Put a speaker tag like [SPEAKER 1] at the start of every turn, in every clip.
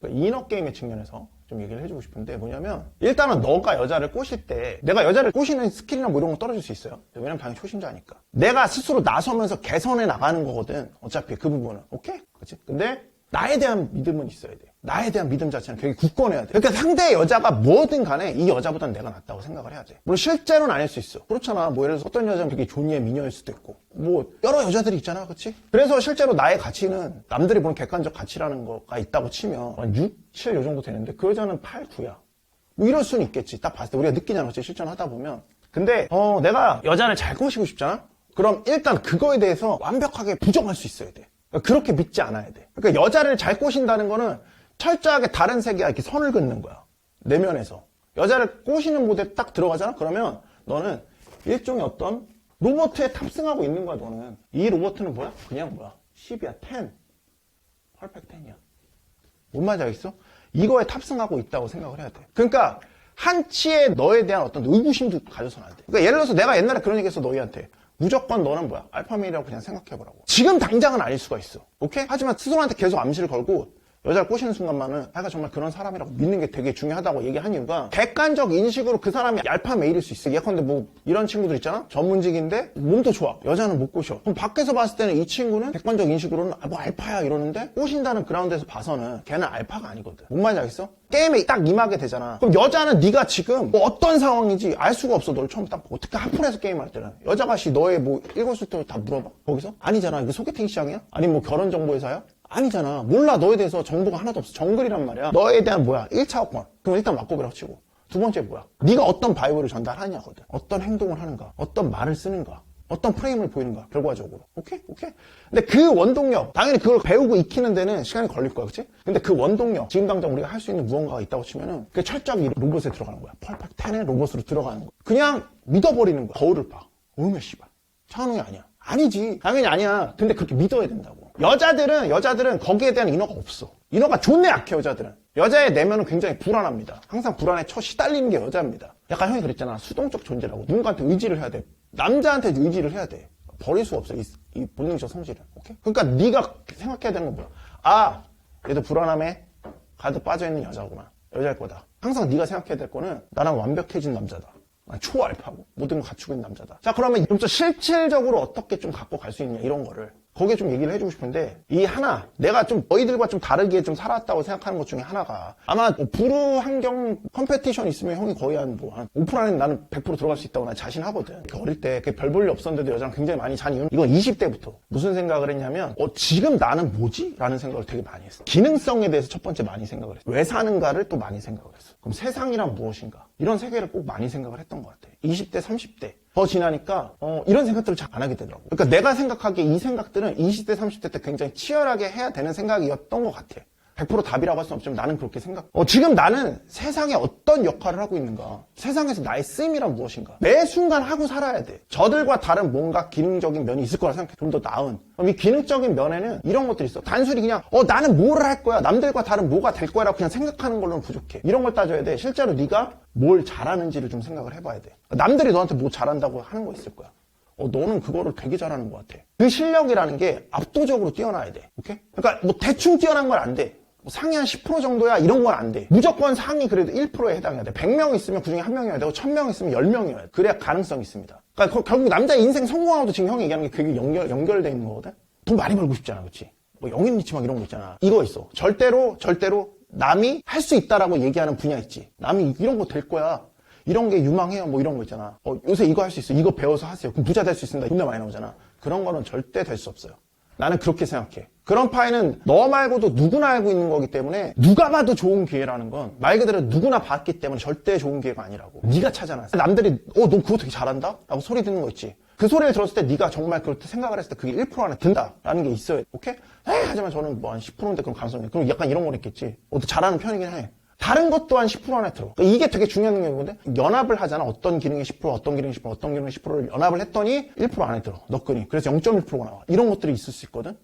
[SPEAKER 1] 그러니까 이너 게임의 측면에서 좀 얘기를 해주고 싶은데 뭐냐면 일단은 너가 여자를 꼬실 때 내가 여자를 꼬시는 스킬이나 뭐 이런 거 떨어질 수 있어요. 왜냐면 당연히 초심자니까. 내가 스스로 나서면서 개선해 나가는 거거든. 어차피 그 부분은. 오케이? 그치? 근데 나에 대한 믿음은 있어야 돼. 나에 대한 믿음 자체는 되게 굳건해야 돼. 그러니까 상대 여자가 뭐든 간에 이 여자보단 내가 낫다고 생각을 해야 돼. 물론 실제로는 아닐 수 있어. 그렇잖아. 뭐 예를 들어서 어떤 여자는 되게 존예의 미녀일 수도 있고. 뭐 여러 여자들이 있잖아. 그치? 그래서 실제로 나의 가치는 남들이 보는 객관적 가치라는 거가 있다고 치면 한 6, 7 요 정도 되는데 그 여자는 8, 9야. 뭐 이럴 수는 있겠지. 딱 봤을 때 우리가 느끼잖아. 그치? 실전하다 보면. 근데 어 내가 여자를 잘 꼬시고 싶잖아? 그럼 일단 그거에 대해서 완벽하게 부정할 수 있어야 돼. 그러니까 그렇게 믿지 않아야 돼. 그러니까 여자를 잘 꼬신다는 거는 철저하게 다른 세계와 이렇게 선을 긋는 거야. 내면에서. 여자를 꼬시는 모드에 딱 들어가잖아? 그러면 너는 일종의 어떤 로버트에 탑승하고 있는 거야, 너는. 이 로버트는 뭐야? 그냥 뭐야? 10이야, 10. 펄펙 10이야. 뭔 말인지 알겠어? 이거에 탑승하고 있다고 생각을 해야 돼. 그러니까 한치의 너에 대한 어떤 의구심도 가져서는 안 돼. 그러니까 예를 들어서 내가 옛날에 그런 얘기 했어, 너희한테. 무조건 너는 뭐야? 알파메이라고 그냥 생각해보라고. 지금 당장은 아닐 수가 있어. 오케이? 하지만 스스로한테 계속 암시를 걸고 여자를 꼬시는 순간만은 내가 정말 그런 사람이라고 믿는 게 되게 중요하다고 얘기한 이유가 객관적 인식으로 그 사람이 알파 메일일 수 있어. 예컨대 뭐 이런 친구들 있잖아. 전문직인데 몸도 좋아. 여자는 못 꼬셔. 그럼 밖에서 봤을 때는 이 친구는 객관적 인식으로는 아, 뭐 알파야 이러는데 꼬신다는 그라운드에서 봐서는 걔는 알파가 아니거든. 뭔 말인지 알겠어? 게임에 딱 임하게 되잖아. 그럼 여자는 네가 지금 뭐 어떤 상황인지 알 수가 없어. 너를 처음 딱. 어떻게 하프에서 게임할 때는 여자가 씨 너의 뭐 일거수일투 다 물어봐. 거기서 아니잖아. 이거 소개팅 시장이야? 아니면 뭐 결혼 정보 회사야? 아니잖아. 몰라. 너에 대해서 정보가 하나도 없어. 정글이란 말이야. 너에 대한 뭐야? 1차 업권. 그럼 일단 맞고비라고 치고. 두 번째 뭐야? 네가 어떤 바이오를 전달하냐거든. 어떤 행동을 하는가? 어떤 말을 쓰는가? 어떤 프레임을 보이는가? 결과적으로. 오케이? 오케이? 근데 그 원동력, 당연히 그걸 배우고 익히는 데는 시간이 걸릴 거야. 그치? 근데 그 원동력, 지금 당장 우리가 할 수 있는 무언가가 있다고 치면은 그게 철저하게 이 로봇에 들어가는 거야. 펄펙 10의 로봇으로 들어가는 거야. 그냥 믿어버리는 거야. 거울을 봐. 어메 씨발. 차은우이 아니야. 아니지. 당연히 아니야. 근데 그렇게 믿어야 된다고. 여자들은, 여자들은 거기에 대한 인어가 없어. 인어가 존내 약해, 여자들은. 여자의 내면은 굉장히 불안합니다. 항상 불안에 쳐 시달리는 게 여자입니다. 약간 형이 그랬잖아. 수동적 존재라고. 누군가한테 의지를 해야 돼. 남자한테 의지를 해야 돼. 버릴 수가 없어. 이, 이 본능적 성질을. 오케이? 그러니까 네가 생각해야 되는 건 뭐야? 아, 얘도 불안함에 가득 빠져 있는 여자구나. 여자일 거다. 항상 네가 생각해야 될 거는 나랑 완벽해진 남자다. 난 초알파고 모든 걸 갖추고 있는 남자다. 자 그러면 좀더 실질적으로 어떻게 좀 갖고 갈 수 있냐 이런 거를 거기에 좀 얘기를 해주고 싶은데 이 하나 내가 좀 너희들과 좀 다르게 좀 살았다고 생각하는 것 중에 하나가 아마 뭐 부루 환경 컴페티션 있으면 형이 거의 한 뭐한 5% 안에 나는 100% 들어갈 수 있다고 난 자신하거든. 그 어릴 때 별 볼일 없었는데도 여자랑 굉장히 많이 잔 이유는 이건 20대부터 무슨 생각을 했냐면 어 지금 나는 뭐지? 라는 생각을 되게 많이 했어. 기능성에 대해서 첫 번째 많이 생각을 했어. 왜 사는가를 또 많이 생각을 했어. 그럼 세상이란 무엇인가? 이런 세계를 꼭 많이 생각을 했던 것 같아. 20대, 30대. 더 지나니까 어, 이런 생각들을 잘 안 하게 되더라고. 그러니까 내가 생각하기에 이 생각들은 20대, 30대 때 굉장히 치열하게 해야 되는 생각이었던 것 같아. 100% 답이라고 할 수는 없지만 나는 그렇게 생각. 어, 지금 나는 세상에 어떤 역할을 하고 있는가? 세상에서 나의 쓰임이란 무엇인가? 매 순간 하고 살아야 돼. 저들과 다른 뭔가 기능적인 면이 있을 거라 생각해. 좀 더 나은. 그럼 이 기능적인 면에는 이런 것들이 있어. 단순히 그냥 어 나는 뭐를 할 거야. 남들과 다른 뭐가 될 거야라고 그냥 생각하는 걸로는 부족해. 이런 걸 따져야 돼. 실제로 네가 뭘 잘하는지를 좀 생각을 해봐야 돼. 남들이 너한테 뭐 잘한다고 하는 거 있을 거야. 어, 너는 그거를 되게 잘하는 것 같아. 그 실력이라는 게 압도적으로 뛰어나야 돼. 오케이? 그러니까 뭐 대충 뛰어난 건 안 돼. 뭐 상위 한 10% 정도야 이런 건 안 돼. 무조건 상위 그래도 1%에 해당해야 돼. 100명 있으면 그중에 한 명이어야 되고 1000명 있으면 10명이어야 돼. 그래야 가능성이 있습니다. 그러니까 거- 결국 남자 인생 성공하고도 지금 형이 얘기하는 게 그게 연결, 연결돼 있는 거거든. 돈 많이 벌고 싶잖아. 그렇지? 뭐 영인 리치 막 이런 거 있잖아. 이거 있어. 절대로 절대로 남이 할 수 있다라고 얘기하는 분야 있지. 남이 이런 거 될 거야. 이런 게 유망해요. 뭐 이런 거 있잖아. 어, 요새 이거 할 수 있어. 이거 배워서 하세요. 그럼 부자 될 수 있습니다. 돈내 많이 나오잖아. 그런 거는 절대 될 수 없어요. 나는 그렇게 생각해. 그런 파이는 너 말고도 누구나 알고 있는 거기 때문에 누가 봐도 좋은 기회라는 건 말 그대로 누구나 봤기 때문에 절대 좋은 기회가 아니라고. 네가 찾아놨어. 남들이 어, 너 그거 되게 잘한다? 라고 소리 듣는 거 있지. 그 소리를 들었을 때 네가 정말 그렇게 생각을 했을 때 그게 1% 안에 든다라는 게 있어야 돼. 오케이? 에이, 하지만 저는 뭐 한 10%인데 그럼 가능성이 그럼 약간 이런 건 있겠지. 어, 또 잘하는 편이긴 해. 다른 것 또한 10% 안에 들어. 그러니까 이게 되게 중요한 능력인데 연합을 하잖아. 어떤 기능이 10%, 어떤 기능이 10%, 어떤 기능이 10%를 연합을 했더니 1% 안에 들어. 너끈이. 그래서 0.1%가 나와. 이런 것들이 있을 수 있거든.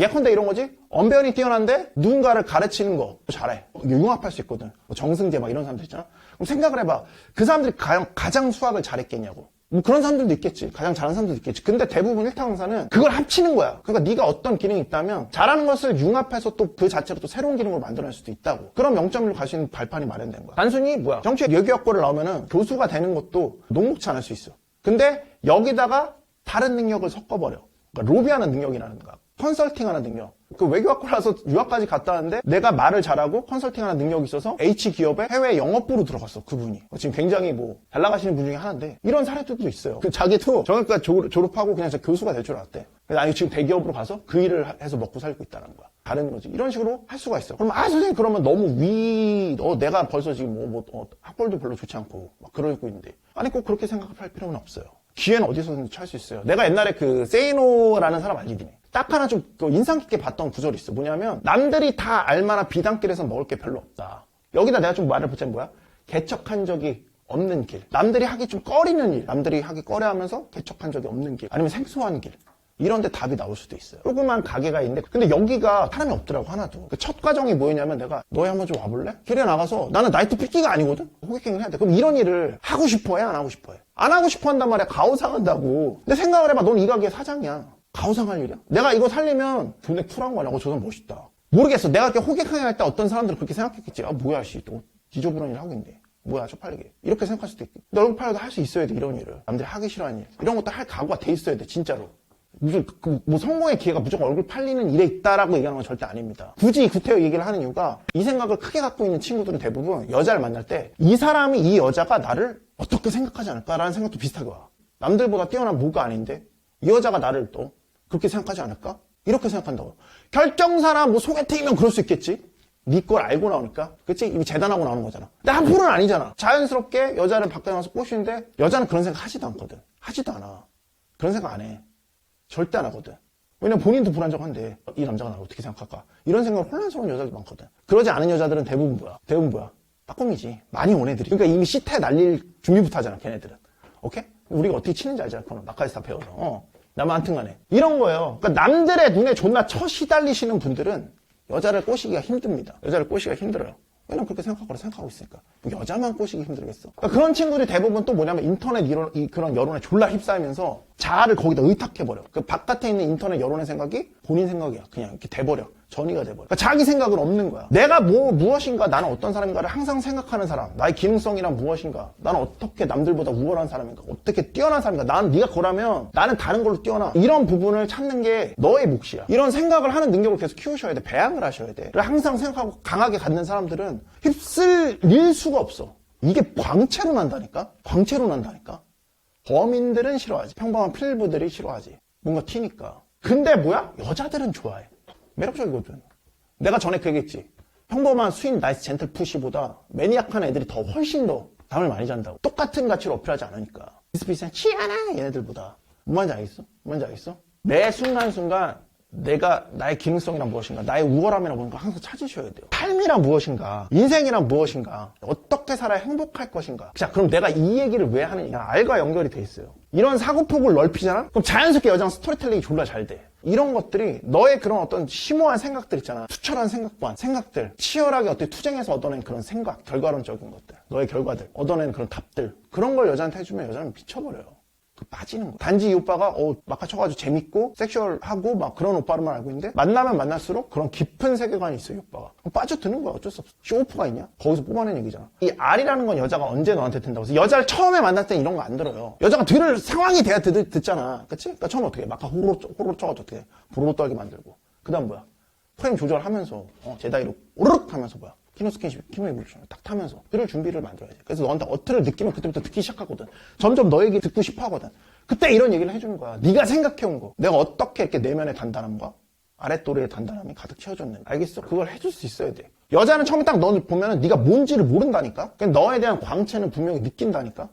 [SPEAKER 1] 예컨대 이런 거지. 언변이 뛰어난데 누군가를 가르치는 거 잘해. 융합할 수 있거든. 뭐 정승재 막 이런 사람들 있잖아. 그럼 생각을 해봐. 그 사람들이 가- 가장 수학을 잘했겠냐고. 뭐 그런 사람들도 있겠지. 가장 잘하는 사람들도 있겠지. 근데 대부분 일타 강사는 그걸 합치는 거야. 그러니까 네가 어떤 기능이 있다면 잘하는 것을 융합해서 또 그 자체로 또 새로운 기능으로 만들어낼 수도 있다고. 그런 0.1로 갈 수 있는 발판이 마련된 거야. 단순히 뭐야. 정치학 여기학과를 나오면은 교수가 되는 것도 녹록치 않을 수 있어. 근데 여기다가 다른 능력을 섞어버려. 그러니까 로비하는 능력이라는 거야. 컨설팅하는 능력. 그 외교학과라서 유학까지 갔다 왔는데 내가 말을 잘하고 컨설팅하는 능력이 있어서 H 기업의 해외 영업부로 들어갔어 그분이 지금 굉장히 뭐 잘 나가시는 분 중에 하나인데 이런 사례들도 있어요. 그 자기도 정형과 졸업하고 그냥 교수가 될 줄 알았대. 아니 지금 대기업으로 가서 그 일을 하- 해서 먹고 살고 있다는 거야. 다른 거지. 이런 식으로 할 수가 있어. 그럼 아 선생님 그러면 너무 위, 어 내가 벌써 지금 뭐, 뭐 어, 학벌도 별로 좋지 않고 막 그러고 있는데 아니 꼭 그렇게 생각할 필요는 없어요. 기회는 어디서든지 찰 수 있어요. 내가 옛날에 그 세이노라는 사람 알지? 니네? 딱 하나 좀그 인상 깊게 봤던 구절이 있어. 뭐냐면 남들이 다 알만한 비단길에서 먹을 게 별로 없다. 여기다 내가 좀 말을 붙자면 뭐야? 개척한 적이 없는 길. 남들이 하기 좀 꺼리는 일. 남들이 하기 꺼려하면서 개척한 적이 없는 길. 아니면 생소한 길. 이런데 답이 나올 수도 있어요. 조그만 가게가 있는데 근데 여기가 사람이 없더라고 하나도. 그 첫 과정이 뭐였냐면 내가 너희 한번 좀 와볼래? 길에 나가서 나는 나이트 삐끼가 아니거든. 호객행위를 해야 돼. 그럼 이런 일을 하고 싶어 해? 안 하고 싶어 해? 안 하고 싶어 한단 말이야. 가오상한다고. 근데 생각을 해봐. 넌 이 가게 사장이야. 가오상할 일이야. 내가 이거 살리면 돈에 쿨한 거냐고. 저 사람 멋있다. 모르겠어. 내가 이렇게 호객행위 할 때 어떤 사람들은 그렇게 생각했겠지. 아 뭐야 씨. 또 지저분한 일 하고 있는데. 뭐야 쪽팔리게 이렇게 생각할 수도 있고 너 얼굴 팔려도 할 수 있어야 돼 이런 일을 남들이 하기 싫어하는 일 이런 것도 할 각오가 돼 있어야 돼 진짜로 무슨 그, 뭐 성공의 기회가 무조건 얼굴 팔리는 일에 있다라고 얘기하는 건 절대 아닙니다. 굳이 구태여 얘기를 하는 이유가 이 생각을 크게 갖고 있는 친구들은 대부분 여자를 만날 때 이 사람이 이 여자가 나를 어떻게 생각하지 않을까라는 생각도 비슷하게 와. 남들보다 뛰어난 뭐가 아닌데 이 여자가 나를 또 그렇게 생각하지 않을까? 이렇게 생각한다고. 결정사나 뭐 소개팅이면 그럴 수 있겠지. 네걸 알고 나오니까. 그치? 이미 재단하고 나오는 거잖아. 근데 한풀은 아니잖아. 자연스럽게 여자를 밖에 나가서 꼬시는데 여자는 그런 생각 하지도 않거든. 하지도 않아. 그런 생각 안 해. 절대 안 하거든. 왜냐면 본인도 불안정한데 이 남자가 나를 어떻게 생각할까? 이런 생각 혼란스러운 여자들 많거든. 그러지 않은 여자들은 대부분 뭐야? 대부분 뭐야? 빠꼼이지. 많이 온 애들이. 그러니까 이미 시태 날릴 준비부터 하잖아, 걔네들은. 오케이? 우리가 어떻게 치는지 알잖아, 그거는. 나까지 다 배워서. 어. 나만 한튼 간에. 이런 거예요. 그러니까 남들의 눈에 존나 처 시달리시는 분들은 여자를 꼬시기가 힘듭니다. 여자를 꼬시기가 힘들어요. 왜냐면 그렇게 생각하고 생각하고 있으니까. 뭐 여자만 꼬시기 힘들겠어. 그러니까 그런 친구들이 대부분 또 뭐냐면 인터넷 이런, 이 그런 여론에 졸라 휩싸이면서 자아를 거기다 의탁해버려. 그 바깥에 있는 인터넷 여론의 생각이 본인 생각이야. 그냥 이렇게 돼버려. 전이가 돼버려. 그러니까 자기 생각은 없는 거야. 내가 뭐, 무엇인가, 나는 어떤 사람인가를 항상 생각하는 사람. 나의 기능성이란 무엇인가. 나는 어떻게 남들보다 우월한 사람인가. 어떻게 뛰어난 사람인가. 나는 네가 거라면 나는 다른 걸로 뛰어나. 이런 부분을 찾는 게 너의 몫이야. 이런 생각을 하는 능력을 계속 키우셔야 돼. 배양을 하셔야 돼. 항상 생각하고 강하게 갖는 사람들은 휩쓸릴 수가 없어. 이게 광채로 난다니까? 광채로 난다니까? 범인들은 싫어하지. 평범한 필부들이 싫어하지. 뭔가 튀니까. 근데 뭐야? 여자들은 좋아해. 매력적이거든. 내가 전에 그 얘기했지. 평범한 스윗 나이스 젠틀 푸시보다 매니악한 애들이 더 훨씬 더 잠을 많이 잔다고. 똑같은 가치를 어필하지 않으니까. 비슷비슷한 치아나 얘네들보다. 뭔 말인지 알겠어? 뭔 말인지 알겠어? 매 순간순간 내가 나의 기능성이란 무엇인가, 나의 우월함이란 무엇인가 항상 찾으셔야 돼요. 삶이란 무엇인가, 인생이란 무엇인가, 어떻게 살아야 행복할 것인가. 자, 그럼 내가 이 얘기를 왜 하느냐? 알과 연결이 돼 있어요. 이런 사고폭을 넓히잖아? 그럼 자연스럽게 여자는 스토리텔링이 졸라 잘 돼. 이런 것들이 너의 그런 어떤 심오한 생각들 있잖아. 투철한 생각관, 생각들, 치열하게 어떻게 투쟁해서 얻어낸 그런 생각, 결과론적인 것들, 너의 결과들, 얻어낸 그런 답들. 그런 걸 여자한테 해주면 여자는 미쳐버려요. 그 빠지는 거. 단지 이 오빠가 어 막하 쳐가지고 재밌고 섹슈얼하고 막 그런 오빠로만 알고 있는데 만나면 만날수록 그런 깊은 세계관이 있어 이 오빠가. 빠져드는 거야 어쩔 수 없어. 쇼오프가 있냐? 거기서 뽑아낸 얘기잖아. 이 R이라는 건 여자가 언제 너한테 든다고 해서 여자를 처음에 만날 땐 이런 거 안 들어요. 여자가 들을 상황이 돼야 듣, 듣잖아. 그치? 그러니까 처음 어떻게 해? 막하 호로 호로 쳐가지고 어떻게 해? 보로로 떨게 만들고. 그 다음 뭐야? 프레임 조절하면서 어, 제다이로 오르륵 하면서 뭐야? 키노스킨십, 키노이블루션 딱 타면서 그럴 준비를 만들어야지. 그래서 너한테 어트를 느끼면 그때부터 듣기 시작하거든. 점점 너 얘기 듣고 싶어 하거든. 그때 이런 얘기를 해주는 거야. 네가 생각해온 거. 내가 어떻게 이렇게 내면의 단단함과 아랫도리의 단단함이 가득 채워졌는지. 알겠어? 그걸 해줄 수 있어야 돼. 여자는 처음에 딱너 보면은 네가 뭔지를 모른다니까? 그냥 너에 대한 광채는 분명히 느낀다니까?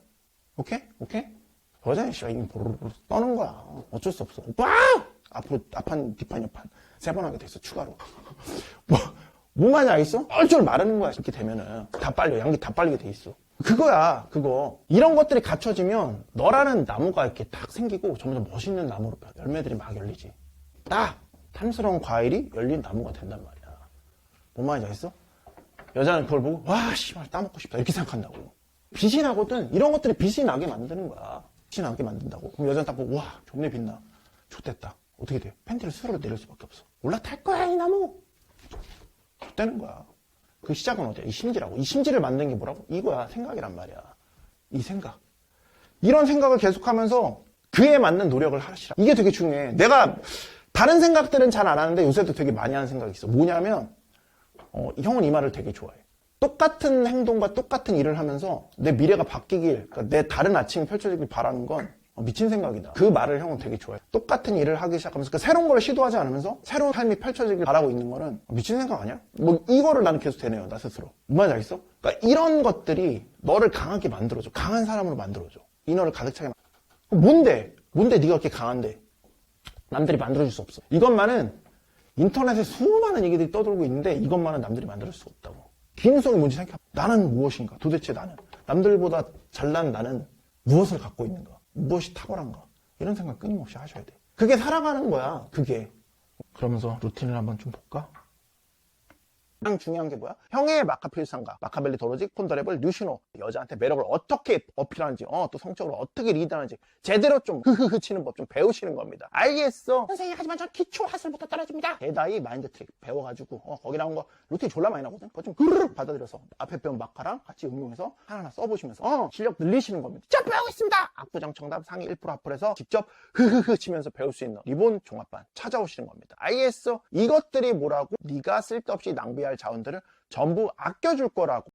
[SPEAKER 1] 오케이? 오케이? 여자는 씨발 이미 보르르 떠는 거야. 어쩔 수 없어. 오빠! 앞으로 앞판, 뒷판, 옆판 세 번 하게 됐어. 추가로. 뭐, 뭔 말인지 알겠어? 쩔쩔 마르는 거야. 이렇게 되면은. 다 빨려. 양기 다 빨리게 돼 있어. 그거야, 그거. 이런 것들이 갖춰지면 너라는 나무가 이렇게 딱 생기고 점점 멋있는 나무로 변해. 열매들이 막 열리지. 딱! 탐스러운 과일이 열린 나무가 된단 말이야. 뭔 말인지 알겠어? 여자는 그걸 보고, 와, 씨발, 따먹고 싶다. 이렇게 생각한다고. 빛이 나거든. 이런 것들이 빛이 나게 만드는 거야. 티 나게 만든다고. 그럼 여자는 딱 보고 와 존내 빛나. 좋됐다. 어떻게 돼? 팬티를 스스로 내릴 수밖에 없어. 올라탈 거야 이 나무. 좋다는 거야. 그 시작은 어디야? 이 심지라고. 이 심지를 만든 게 뭐라고? 이거야. 생각이란 말이야. 이 생각. 이런 생각을 계속하면서 그에 맞는 노력을 하시라. 이게 되게 중요해. 내가 다른 생각들은 잘 안 하는데 요새도 되게 많이 하는 생각이 있어. 뭐냐면 어, 형은 이 말을 되게 좋아해. 똑같은 행동과 똑같은 일을 하면서 내 미래가 바뀌길, 그러니까 내 다른 아침이 펼쳐지길 바라는 건 어, 미친 생각이다. 그 말을 형은 되게 좋아해. 똑같은 일을 하기 시작하면서 그러니까 새로운 걸 시도하지 않으면서 새로운 삶이 펼쳐지길 바라고 있는 거는 미친 생각 아니야? 뭐 이거를 나는 계속 되네요, 나 스스로. 뭔 말인지 알겠어? 그러니까 이런 것들이 너를 강하게 만들어줘. 강한 사람으로 만들어줘. 인너를 가득 차게 만들어. 뭔데? 뭔데 네가 그렇게 강한데? 남들이 만들어줄 수 없어. 이것만은 인터넷에 수많은 얘기들이 떠돌고 있는데 이것만은 남들이 만들어줄 수 없다고. 기능성이 뭔지 생각해. 나는 무엇인가? 도대체 나는 남들보다 잘난 나는 무엇을 갖고 있는가? 무엇이 탁월한가? 이런 생각 끊임없이 하셔야 돼. 그게 살아가는 거야. 그게. 그러면서 루틴을 한번 좀 볼까? 가장 중요한 게 뭐야? 형의 마카필상가, 마카벨리 도로직, 폰더랩을 뉴시노 여자한테 매력을 어떻게 어필하는지, 어, 또 성적으로 어떻게 리드하는지 제대로 좀 흐흐흐 치는 법 좀 배우시는 겁니다. 알겠어? 선생님 하지만 전 기초 하슬부터 떨어집니다. 대다이 마인드 트릭 배워가지고 어, 거기 나온 거 루틴 졸라 많이 나거든. 그거 좀 흐르륵 받아들여서 앞에 배운 마카랑 같이 응용해서 하나하나 써보시면서 어, 실력 늘리시는 겁니다. 자 배우고 있습니다. 압구정 정답 상위 1% 합을해서 직접 흐흐흐 치면서 배울 수 있는 리본 종합반 찾아오시는 겁니다. 알겠어? 이것들이 뭐라고? 네가 쓸데없이 낭비할 자원들을 전부 아껴줄 거라고.